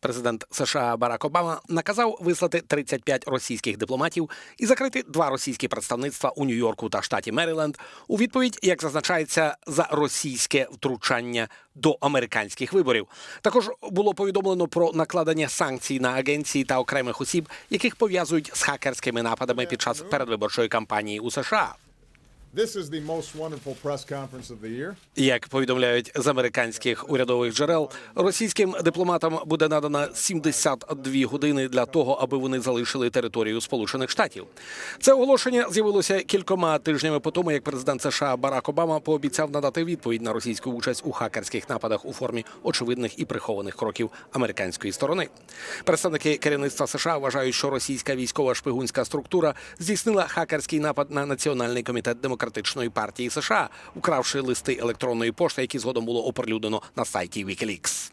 Президент США Барак Обама наказав вислати 35 російських дипломатів і закрити два російські представництва у Нью-Йорку та штаті Мериленд у відповідь, як зазначається, за російське втручання до американських виборів. Також було повідомлено про накладення санкцій на агенції та окремих осіб, яких пов'язують з хакерськими нападами під час передвиборчої кампанії у США. Як повідомляють з американських урядових джерел, російським дипломатам буде надано 72 години для того, аби вони залишили територію Сполучених Штатів. Це оголошення з'явилося кількома тижнями по тому, як президент США Барак Обама пообіцяв надати відповідь на російську участь у хакерських нападах у формі очевидних і прихованих кроків американської сторони. Представники керівництва США вважають, що російська військова шпигунська структура здійснила хакерський напад на національний комітет демократичної партії США, укравши листи електронної пошти, які згодом було оприлюднено на сайті WikiLeaks.